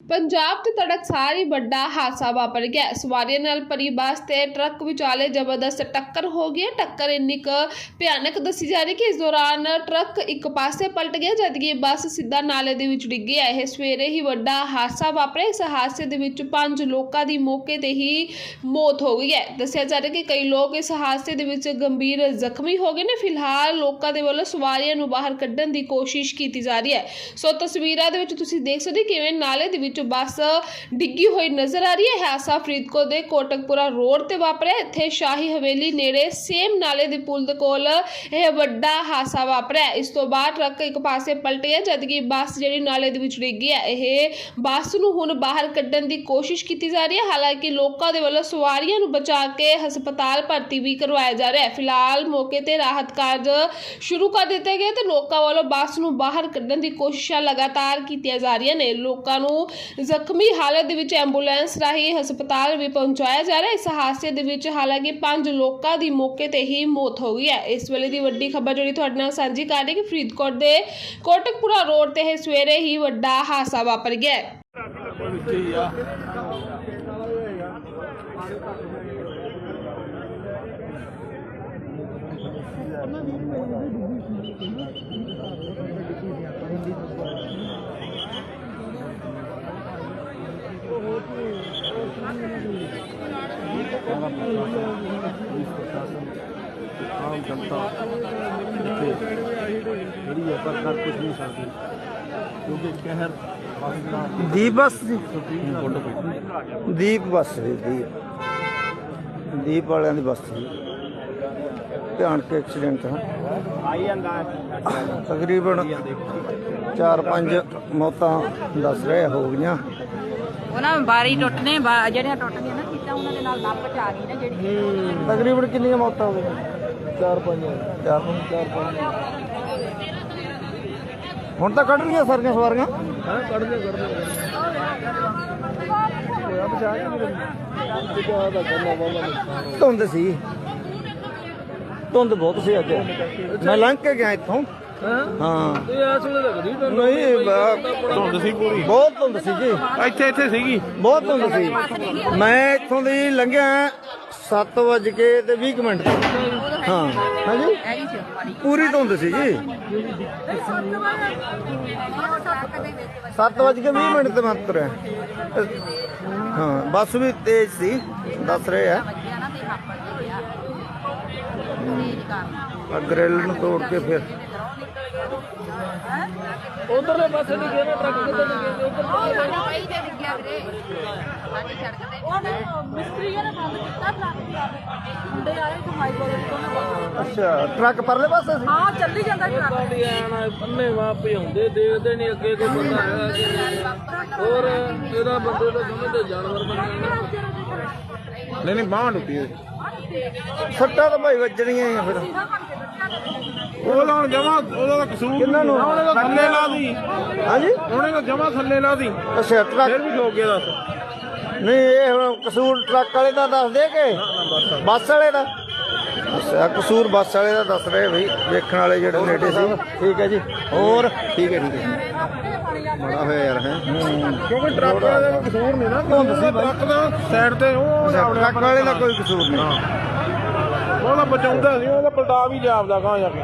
ਪੰਜਾਬ 'ਚ ਤੜਕਸਾਰ ਹੀ ਵੱਡਾ ਹਾਦਸਾ ਵਾਪਰ ਗਿਆ। ਸਵਾਰੀਆਂ ਨਾਲ ਭਰੀ ਬੱਸ ਤੇ ਟਰੱਕ ਵਿਚਾਲੇ ਜ਼ਬਰਦਸਤ ਟੱਕਰ ਹੋ ਗਈ ਹੈ। ਟੱਕਰ ਇੰਨੀ ਕੁ ਭਿਆਨਕ ਦੱਸੀ ਜਾ ਰਹੀ ਕਿ ਇਸ ਦੌਰਾਨ ਟਰੱਕ ਇੱਕ ਪਾਸੇ ਪਲਟ ਗਿਆ, ਜਦਕਿ ਬੱਸ ਸਿੱਧਾ ਨਾਲੇ ਦੇ ਵਿੱਚ ਡਿੱਗ ਗਈ ਇਹ ਸਵੇਰੇ ਹੀ ਵੱਡਾ ਹਾਦਸਾ ਵਾਪਰਿਆ। ਇਸ ਹਾਦਸੇ ਦੇ ਵਿੱਚ ਪੰਜ ਲੋਕਾਂ ਦੀ ਮੌਕੇ ਤੇ ਹੀ ਮੌਤ ਹੋ ਗਈ ਹੈ। ਦੱਸਿਆ ਜਾ ਰਿਹਾ ਕਿ ਕਈ ਲੋਕ ਇਸ ਹਾਦਸੇ ਦੇ ਵਿੱਚ ਗੰਭੀਰ ਜ਼ਖਮੀ ਹੋ ਗਏ ਨੇ। ਫਿਲਹਾਲ ਲੋਕਾਂ ਦੇ ਵੱਲੋਂ ਸਵਾਰੀਆਂ ਨੂੰ ਬਾਹਰ ਕੱਢਣ ਦੀ ਕੋਸ਼ਿਸ਼ ਕੀਤੀ ਜਾ ਰਹੀ ਹੈ। ਸੋ ਤਸਵੀਰਾਂ ਦੇ ਵਿੱਚ ਤੁਸੀਂ ਦੇਖ ਸਕਦੇ ਹੋ ਕਿਵੇਂ ਨਾਲੇ ਦੇ ਵਿੱਚ ਬੱਸ ਡਿੱਗੀ ਹੋਈ ਨਜ਼ਰ ਆ ਰਹੀ ਹੈ ਇਹ ਹਾਦਸਾ ਫਰੀਦਕੋਟ ਦੇ ਕੋਟਕਪੁਰਾ ਰੋਡ ਤੇ ਵਾਪਰਿਆ ਇੱਥੇ ਸ਼ਾਹੀ ਹਵੇਲੀ ਨੇੜੇ ਸੇਮ ਨਾਲੇ ਦੇ ਪੁਲ ਦੇ ਕੋਲ ਇਹ ਵੱਡਾ ਹਾਦਸਾ ਵਾਪਰਿਆ ਇਸ ਤੋਂ ਬਾਅਦ ਟਰੱਕ ਇੱਕ ਪਾਸੇ ਪਲਟਿਆ ਜਦਕਿ ਬੱਸ ਜਿਹੜੀ ਨਾਲੇ ਦੇ ਵਿੱਚ ਡਿੱਗੀ ਹੈ ਇਹ ਬੱਸ ਨੂੰ ਹੁਣ ਬਾਹਰ ਕੱਢਣ ਦੀ ਕੋਸ਼ਿਸ਼ ਕੀਤੀ ਜਾ ਰਹੀ ਹੈ ਹਾਲਾਂਕਿ ਲੋਕਾਂ ਦੇ ਵੱਲੋਂ ਸਵਾਰੀਆਂ ਨੂੰ ਬਚਾ ਕੇ ਹਸਪਤਾਲ ਭਰਤੀ ਵੀ ਕਰਵਾਇਆ ਜਾ ਰਿਹਾ ਹੈ ਫਿਲਹਾਲ ਮੌਕੇ ਤੇ ਰਾਹਤ ਕਾਰਜ ਸ਼ੁਰੂ ਕਰ ਦਿੱਤੇ ਗਏ ਤੇ ਲੋਕਾਂ ਵੱਲੋਂ ਬੱਸ ਨੂੰ ਬਾਹਰ ਕੱਢਣ ਦੀ ਕੋਸ਼ਿਸ਼ਾਂ ਲਗਾਤਾਰ ਕੀਤੀਆਂ ਜਾ ਰਹੀਆਂ ਨੇ ਲੋਕਾਂ ਨੂੰ ਜ਼ਖਮੀ ਹਾਲਤ ਦੇ ਵਿੱਚ ਐਂਬੂਲੈਂਸ ਰਾਹੀਂ ਹਸਪਤਾਲ ਵੀ ਪਹੁੰਚਾਇਆ ਜਾ ਰਿਹਾ ਹੈ। ਇਸ ਹਾਦਸੇ ਦੇ ਵਿੱਚ ਹਾਲਾਂਕਿ ਪੰਜ ਲੋਕਾਂ ਦੀ ਮੌਕੇ ਤੇ ਹੀ ਮੌਤ ਹੋ ਗਈ ਹੈ। ਇਸ ਵੇਲੇ ਦੀ ਵੱਡੀ ਖਬਰ ਜਿਹੜੀ ਤੁਹਾਡੇ ਨਾਲ ਸਾਂਝੀ ਕਰ ਰਹੀ ਕਿ ਫਰੀਦਕੋਟ ਦੇ ਕੋਟਕਪੁਰਾ ਰੋਡ ਤੇ ਇਹ ਸਵੇਰੇ ਹੀ ਵੱਡਾ ਹਾਦਸਾ ਵਾਪਰ ਗਿਆ ਹੈ। ਆਮ ਜਨਤਾ ਇੱਥੇ ਜਿਹੜੀ ਹੈ ਪਰ ਕਰ ਕੁਝ ਨਹੀਂ ਸਕਦੀ ਕਿਉਂਕਿ ਕਹਿਰ ਬਸ ਦੀਪ ਬੱਸ ਜੀ। ਸੁਪਰੀਮ ਕੋਰਟ ਦੀਪ ਬੱਸ ਜੀ, ਦੀਪ। ਦੀਪ ਵਾਲਿਆਂ ਦੀ ਬੱਸ ਸੀ ਭਿਆਨਕ ਐਕਸੀਡੈਂਟ ਹੈ ਤਕਰੀਬਨ 4-5 ਮੌਤਾਂ ਦੱਸ ਰਹੇ ਹੋ ਗਈਆਂ। ਉਹਨਾਂ ਬਾਰੀ ਟੁੱਟਨੇ ਬਾ- ਜਿਹੜੀਆਂ ਟੁੱਟ ਗਈਆਂ ਨਾ ਕਿਤਾ ਉਹਨਾਂ ਦੇ ਨਾਲ ਲੱਪ ਚ ਆ ਗਈ ਨਾ। ਜਿਹੜੀ ਤਕਰੀਬਨ ਕਿੰਨੀਆਂ ਮੌਤਾਂ ਹੋ ਗਈਆਂ? 4-5 4-5 4-5 ਹੁਣ ਤਾਂ ਕੱਢ ਲਈਆਂ ਸਾਰੀਆਂ ਸਵਾਰੀਆਂ? ਹਾਂ ਕੱਢ ਦੇ ਕੱਢ ਦੇ ਹੋਇਆ ਬਚਾ ਕੇ ਮੇਰੇ ਕਿਹਾ ਦਾ ਕਰਨਾ ਵਾਲਾ ਧੁੰਦ ਸੀ। ਧੁੰਦ ਬਹੁਤ ਸੀ ਅੱਜ। ਮੈਂ ਲੰਘ ਕੇ ਗਿਆ ਇੱਥੋਂ। ਹਾਂ। ਹਾਂ ਇਹ ਇਸ ਵੇਲੇ ਲੱਗਦੀ ਨਹੀਂ ਬ- ਧੁੰਦ ਸੀ ਪੂਰੀ ਬਹੁਤ ਧੁੰਦ ਸੀ ਜੀ ਇੱਥੇ ਇੱਥੇ ਸੀਗੀ। ਬਹੁਤ ਧੁੰਦ ਸੀ। ਮੈਂ ਇੱਥੋਂ ਦੀ ਲੰਘਿਆ 7 ਵਜੇ ਕੇ ਤੇ 20 ਕੁ ਮਿੰਟ। ਤੇ ਹਾਂ। ਹਾਂਜੀ? ਪੂਰੀ ਧੁੰਦ ਸੀ ਜੀ। 7 ਵਜੇ ਕੇ 20 ਮਿੰਟ ਤੇ ਮੈਂ ਤੁਰਿਆ ਹਾਂ ਬੱਸ ਵੀ ਤੇਜ਼ ਸੀ ਦੱਸ ਰਹੇ ਆ। ਤੇ ਆ ਗ੍ਰਿਲ ਨੂੰ ਤੋੜ ਕੇ ਫਿਰ ਉਧਰਲੇ ਪਾਸੇ ਨਹੀਂ ਗਿਆ ਨਾ ਟਰੱਕ ਕਿੱਧਰ ਨੂੰ ਗਿਆ ਉਧਰ ਭਾਈ ਤੇ ਡਿੱਗਿਆ ਵੀਰੇ। ਸਾਡੀ ਸੜਕ ਤੇ ਮਿਸਤਰੀਆਂ ਨੇ ਬੰਦ ਕੀਤਾ ਮੁੰਡੇ ਆਏ ਕਮਾਈ ਕੋਲ ਤੋਂ ਅੱਛਾ ਟਰੱਕ ਪਰਲੇ ਪਾਸੇ ਸੀ? ਹਾਂ ਚੱਲੀ ਜਾਂਦਾ ਟਰੱਕ। ਸਾਡੀ ਆਣਾ ਪੰਨੇ ਵਾ ਭਜਾਉਂਦੇ ਦੇਖਦੇ ਨਹੀਂ ਅੱਗੇ ਕੋਈ ਬੰਦਾ ਹੈਗਾ ਕਿ ਹੋਰ ਇਹਦਾ ਬੰਦੇ ਦਾ ਸਮਝਦੇ ਜਾਨਵਰ ਬੰਦੇ ਨਹੀਂ ਨਹੀਂ ਬਾਂਹ ਟੁੱਟੀ ਸੱਟਾਂ ਤਾਂ ਭਾਈ ਵੱਜਣੀਆਂ ਹੀ ਆ ਫਿਰ। ਉਹ ਤਾਂ ਜਮਾ ਉਹਦਾ ਤਾਂ ਕਸੂਰ ਕਿਹਨਾਂ ਨੂੰ? ਉਹਨੇ ਤਾਂ ਥੱਲੇ ਲਾ ਦੀ ਹਾਂਜੀ? ਉਹਨੇ ਤਾਂ ਜਮਾ ਥੱਲੇ ਲਾ ਦੀ ਅੱਛਾ ਟਰੱਕ ਫਿਰ ਵੀ ਠੋਕ ਗਿਆ ਦੱਸ। ਨਹੀਂ ਇਹ ਹੁਣ ਕਸੂਰ ਟਰੱਕ ਵਾਲੇ ਦਾ ਦੱਸ ਦੇ ਕਿ? ਬੱਸ ਵਾਲੇ। ਦਾ? ਅੱਛਾ ਕਸੂਰ ਬੱਸ ਵਾਲੇ ਦਾ ਦੱਸ ਰਹੇ ਬਈ ਵੇਖਣ ਵਾਲੇ ਜਿਹੜੇ ਨੇੜੇ ਸੀ। ਠੀਕ ਹੈ ਜੀ। ਹੋਰ? ਠੀਕ ਹੈ ਠੀਕ ਹੈ। ਬੜਾ ਹੋਇਆ ਯਾਰ ਹੈ? ਕਿਉਂਕਿ ਟਰੱਕ ਵਾਲੇ ਦਾ ਕਸੂਰ ਨਹੀਂ ਨਾ। ਧੁੰਦ ਸੀ ਬਾਈ। ਟਰੱਕ ਦਾ ਸਾਈਡ ਤੇ ਉਹ ਟਰੱਕ ਵਾਲੇ ਦਾ ਕੋਈ ਕਸੂਰ ਨਹੀਂ। ਉਹਦਾ ਬਚਾਉਂਦਾ ਸੀ ਉਹਦਾ ਪਲਟਾ ਵੀ ਜਾਪਦਾ ਗਾਂ ਜਾ ਕੇ।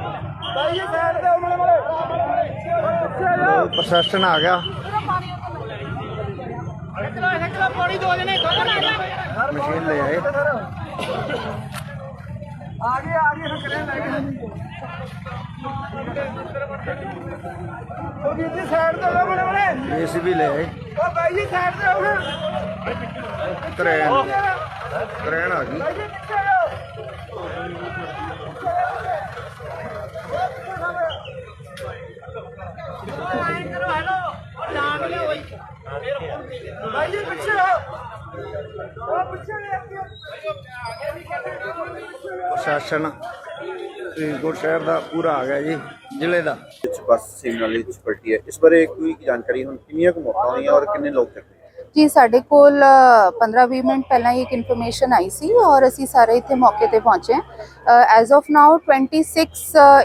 ਪ੍ਰਸ਼ਾਸਨ ਆ ਗਿਆ। ਮਸ਼ੀਨ ਲੈ ਆਏ। ਉਹ ਵੀ ਦੀ ਸਾਈਡ ਤੇ ਹੋ ਬੜੇ ਬੜੇ। ਜੀਸੀਬੀ ਲੈ। ਆਏ ਉਹ ਬਾਈ ਜੀ ਸਾਈਡ ਤੇ ਹੋ ਕਰੇਨ। ਕਰੇਨ ਆ ਗਈ। ਭਾਈ ਜੀ ਪਿੱਛੇ ਹੋ ਉਹ ਪਿੱਛੇ ਪ੍ਰਸ਼ਾਸਨ ਫਰੀਦਕੋਟ ਸ਼ਹਿਰ ਦਾ ਪੂਰਾ ਆ ਗਿਆ ਜੀ ਜ਼ਿਲ੍ਹੇ ਦਾ। ਵਿੱਚ ਬੱਸ ਸਿਗਨਲ ਵਿੱਚ ਪਲਟੀ ਹੈ। ਇਸ ਬਾਰੇ ਕੋਈ ਜਾਣਕਾਰੀ ਹੁਣ ਕਿੰਨੀਆਂ ਕੁ ਮੌਤਾਂ ਹੋਈਆਂ ਔਰ ਕਿੰਨੇ ਲੋਕ ਜ਼ਖਮੀ ਜੀ, ਸਾਡੇ ਕੋਲ 15-20 ਮਿੰਟ ਪਹਿਲਾਂ ਹੀ ਇੱਕ ਇਨਫੋਰਮੇਸ਼ਨ ਆਈ ਸੀ ਔਰ ਅਸੀਂ ਸਾਰੇ ਇੱਥੇ ਮੌਕੇ ਤੇ ਪਹੁੰਚੇ ਐਜ਼ ਆਫ ਨਾਓ 26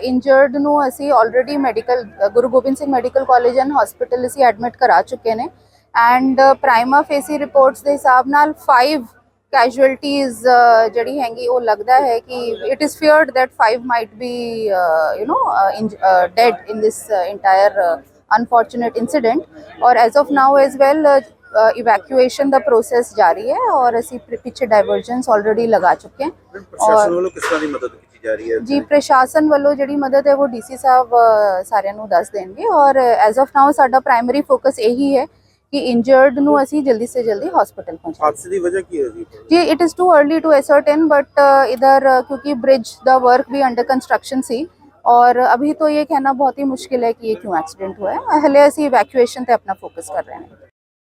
ਇੰਜਰਡ ਨੂੰ ਅਸੀਂ already medical Guru Gobind Singh medical college and hospital ਅਸੀਂ ਐਡਮਿਟ ਕਰਾ ਚੁੱਕੇ ਨੇ। ਐਂਡ ਪ੍ਰਾਈਮਾ ਫੇਸੀ ਰਿਪੋਰਟਸ ਦੇ ਹਿਸਾਬ ਨਾਲ 5 casualties uh, ਜਿਹੜੀ ਹੈਗੀ ਉਹ ਲੱਗਦਾ ਹੈ ਕਿ it is feared that 5 might be uh, you know uh, in, uh, dead in this uh, entire uh, unfortunate incident. ਔਰ of now as well uh, evacuation the process ਜਾਰੀ ਹੈ ਔਰ ਅਸੀਂ ਪਿੱਛੇ ਡਾਇਵਰਜੈਂਸ ਆਲਰੇਡੀ ਲਗਾ ਚੁੱਕੇ ਹਾਂ ਪ੍ਰਸ਼ਾਸਨ ਵੱਲੋਂ ਕਿਸ ਤਰ੍ਹਾਂ ਦੀ ਮਦਦ ਕੀਤੀ ਜਾ ਰਹੀ ਹੈ ਜੀ ਪ੍ਰਸ਼ਾਸਨ ਵੱਲੋਂ ਜਿਹੜੀ ਮਦਦ ਹੈ ਉਹ ਡੀਸੀ ਸਾਹਿਬ ਸਾਰਿਆਂ ਨੂੰ ਦੱਸ ਦੇਣਗੇ ਔਰ ਐਜ਼ ਆਫ ਨਾਓ ਸਾਡਾ ਪ੍ਰਾਇਮਰੀ ਫੋਕਸ ਇਹੀ ਹੈ ਕਿ ਇੰਜਰਡ ਨੂੰ ਅਸੀਂ ਜਲਦੀ ਸੇ ਜਲਦੀ ਹਸਪੀਟਲ ਪਹੁੰਚਾਈਏ ਹਾਦਸੇ ਦੀ ਵਜ੍ਹਾ ਕੀ ਹੈ ਜੀ? ਜੀ it is too early to ascertain but ਇਧਰ ਕਿਉਂਕਿ ਬ੍ਰਿਜ ਦਾ ਵਰਕ ਵੀ ਅੰਡਰ ਕੰਸਟਰਕਸ਼ਨ ਸੀ ਔਰ ਅਭੀ ਤੋਂ ਇਹ ਕਹਿਣਾ ਬਹੁਤ ਹੀ ਮੁਸ਼ਕਿਲ ਹੈ ਕਿ ਇਹ ਕਿਉਂ ਐਕਸੀਡੈਂਟ ਹੋਇਆ ਹਲੇ ਅਸੀਂ ਇਵੈਕੂਏਸ਼ਨ ਤੇ ਆਪਣਾ ਫੋਕਸ ਕਰ ਰਹੇ ਹਾਂ।